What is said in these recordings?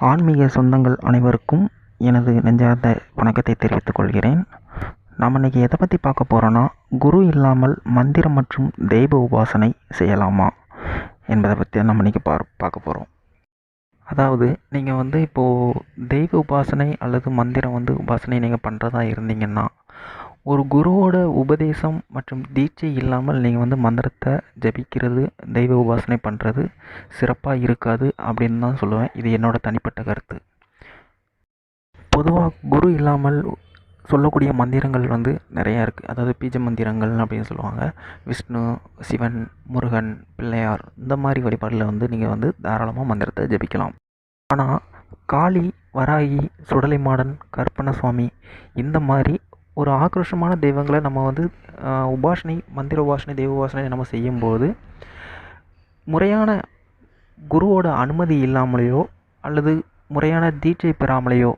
ஆன்மீக சொந்தங்கள் அனைவருக்கும் எனது நெஞ்சார்ந்த வணக்கத்தை தெரிவித்துக் கொள்கிறேன். நாம் இன்றைக்கி எதை பற்றி பார்க்க போகிறோன்னா குரு இல்லாமல் மந்திரம் மற்றும் தெய்வ உபாசனை செய்யலாமா என்பதை பற்றி நம்ம இன்றைக்கி பார் பார்க்க போகிறோம் அதாவது நீங்கள் வந்து இப்போது தெய்வ உபாசனை அல்லது மந்திரம் வந்து உபாசனை நீங்கள் பண்ணுறதா இருந்தீங்கன்னா ஒரு குருவோட உபதேசம் மற்றும் தீட்சை இல்லாமல் நீங்கள் வந்து மந்திரத்தை ஜபிக்கிறது தெய்வ உபாசனை பண்ணுறது சிறப்பாக இருக்காது அப்படின்னு தான் சொல்லுவேன். இது என்னோடய தனிப்பட்ட கருத்து. பொதுவாக குரு இல்லாமல் சொல்லக்கூடிய மந்திரங்கள் வந்து நிறையா இருக்குது அதாவது பீஜ மந்திரங்கள் அப்படின்னு சொல்லுவாங்க. விஷ்ணு சிவன் முருகன் பிள்ளையார் இந்த மாதிரி வழிபாடில் வந்து நீங்கள் வந்து தாராளமாக மந்திரத்தை ஜபிக்கலாம். ஆனால் காளி வராகி சுடலை மாடன் கற்பன சுவாமி இந்த மாதிரி ஒரு ஆக்ரோஷமான தெய்வங்களை நம்ம வந்து உபாசனை மந்திர உபாசனை தெய்வ உபாசனை நம்ம செய்யும்போது முறையான குருவோட அனுமதி இல்லாமலேயோ அல்லது முறையான தீட்சை பெறாமலேயோ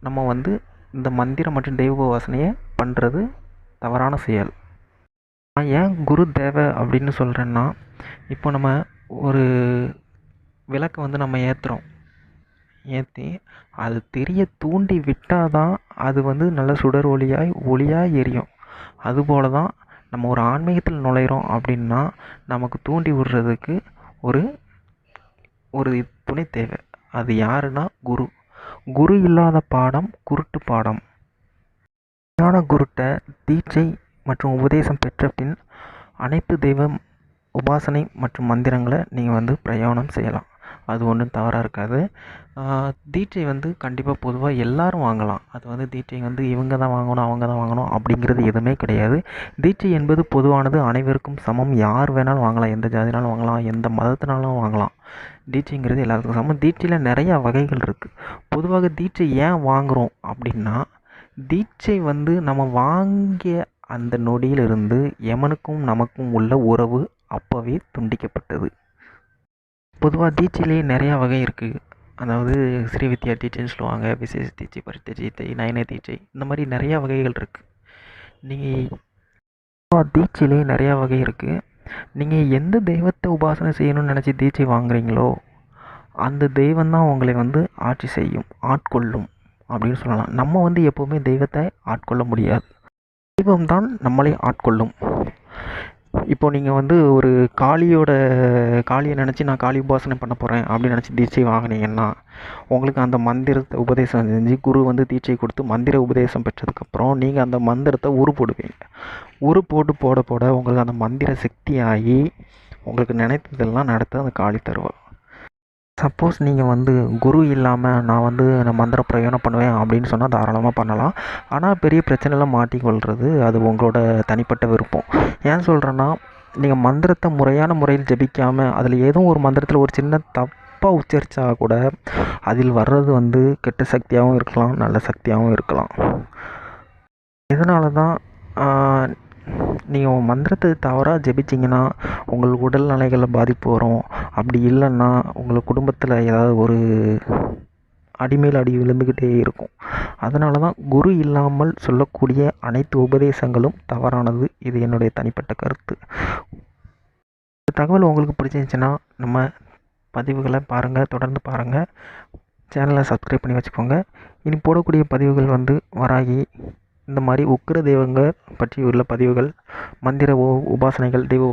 நம்ம வந்து இந்த மந்திரம் மற்றும் தெய்வ உபாசனையை பண்ணுறது தவறான செயல். நான் ஏன் குரு தேவை அப்படின்னு சொல்கிறேன்னா இப்போ நம்ம ஒரு விளக்கை வந்து நம்ம ஏற்றுறோம் ஏற்றி அது தெரிய தூண்டி விட்டால் தான் அது வந்து நல்ல சுடர் ஒளியாய் ஒளியாக எரியும். அதுபோல் தான் நம்ம ஒரு ஆன்மீகத்தில் நுழையிறோம் அப்படின்னா நமக்கு தூண்டி விடுறதுக்கு ஒரு ஒரு துணை தேவை. அது யாருன்னா குரு. குரு இல்லாத பாடம் குருட்டு பாடம். ஞான குருட்ட தீட்சை மற்றும் உபதேசம் பெற்ற பின் அனைத்து தெய்வம் உபாசனை மற்றும் மந்திரங்களை நீங்கள் வந்து பிரயாணம் செய்யலாம். அது ஒன்றும் தவறாக இருக்காது. தீட்சை வந்து கண்டிப்பாக பொதுவாக எல்லோரும் வாங்கலாம். அது வந்து தீட்சை வந்து இவங்க தான் வாங்கணும் அவங்க தான் வாங்கணும் அப்படிங்கிறது எதுவுமே கிடையாது. தீட்சை என்பது பொதுவானது அனைவருக்கும் சமம். யார் வேணாலும் வாங்கலாம். எந்த ஜாதினாலும் வாங்கலாம். எந்த மதத்தினாலும் வாங்கலாம். தீட்சைங்கிறது எல்லாத்துக்கும் சமம். தீட்சையில் நிறையா வகைகள் இருக்குது பொதுவாக தீட்சை ஏன் வாங்குகிறோம் அப்படின்னா தீட்சை வந்து நம்ம வாங்கிய அந்த நொடியிலிருந்து எமனுக்கும் நமக்கும் உள்ள உறவு அப்போவே துண்டிக்கப்பட்டது. பொதுவாக தீட்சையிலே நிறையா வகை இருக்குது அதாவது ஸ்ரீ வித்யா தீட்சைன்னு சொல்லுவாங்க விசேஷ தீட்சை பரித்த தீட்சை நயன தீட்சை இந்த மாதிரி நிறையா வகைகள் இருக்குது நீங்கள் பொதுவாக தீட்சையிலே நிறையா வகை இருக்குது நீங்கள் எந்த தெய்வத்தை உபாசனை செய்யணும்னு நினச்சி தீட்சை வாங்குறீங்களோ அந்த தெய்வம் தான் உங்களை வந்து ஆட்சி செய்யும் ஆட்கொள்ளும் அப்படின்னு சொல்லலாம். நம்ம வந்து எப்போவுமே தெய்வத்தை ஆட்கொள்ள முடியாது. தெய்வம் தான் நம்மளை ஆட்கொள்ளும். இப்போ நீங்கள் வந்து ஒரு காளியோட காளியை நினச்சி நான் காளி உபாசனை பண்ண போகிறேன் அப்படின்னு நினச்சி தீட்சை வாங்கினீங்கன்னா உங்களுக்கு அந்த மந்திரத்தை உபதேசம் செஞ்சு குரு வந்து தீட்சை கொடுத்து மந்திர உபதேசம் பெற்றதுக்கப்புறம் நீங்கள் அந்த மந்திரத்தை உரு போடுவீங்க. உரு போட்டு போட போட உங்களுக்கு அந்த மந்திர சக்தி ஆகி உங்களுக்கு நினைத்ததெல்லாம் நடத்த அந்த காளி தருவாள் சப்போஸ் நீங்கள் வந்து குரு இல்லாமல் நான் வந்து நான் மந்திர பிரயோகம் பண்ணுவேன் அப்படின்னு சொன்னால் தாராளமாக பண்ணலாம். ஆனால் பெரிய பிரச்சனையில் மாட்டிக்கொள்வது அது உங்களோட தனிப்பட்ட விருப்பம். ஏன் சொல்கிறேன்னா நீங்கள் மந்திரத்தை முறையான முறையில் ஜபிக்காமல் அதில் ஏதோ ஒரு மந்திரத்தில் ஒரு சின்ன தப்பாக உச்சரித்தா கூட அதில் வர்றது வந்து கெட்ட சக்தியாகவும் இருக்கலாம் நல்ல சக்தியாகவும் இருக்கலாம். இதனால தான் நீங்கள் மந்திரத்தை தவறாக ஜெபிச்சிங்கன்னா உங்கள் உடல்நிலைகளில் பாதிப்பு வரும். அப்படி இல்லைன்னா உங்கள் குடும்பத்தில் ஏதாவது ஒரு அடிமேல் அடி விழுந்துக்கிட்டே இருக்கும். அதனால தான் குரு இல்லாமல் சொல்லக்கூடிய அனைத்து உபதேசங்களும் தவறானது. இது என்னுடைய தனிப்பட்ட கருத்து. இந்த தகவல் உங்களுக்கு பிடிச்சிருந்துச்சின்னா நம்ம பதிவுகளை பாருங்கள் தொடர்ந்து பாருங்கள் சேனலை சப்ஸ்கிரைப் பண்ணி வச்சுக்கோங்க. இனி போடக்கூடிய பதிவுகள் வந்து வராகி இந்த மாதிரி உக்கிர தெய்வங்கள் பற்றி உள்ள பதிவுகள் மந்திர உபாசனைகள் தெய்வ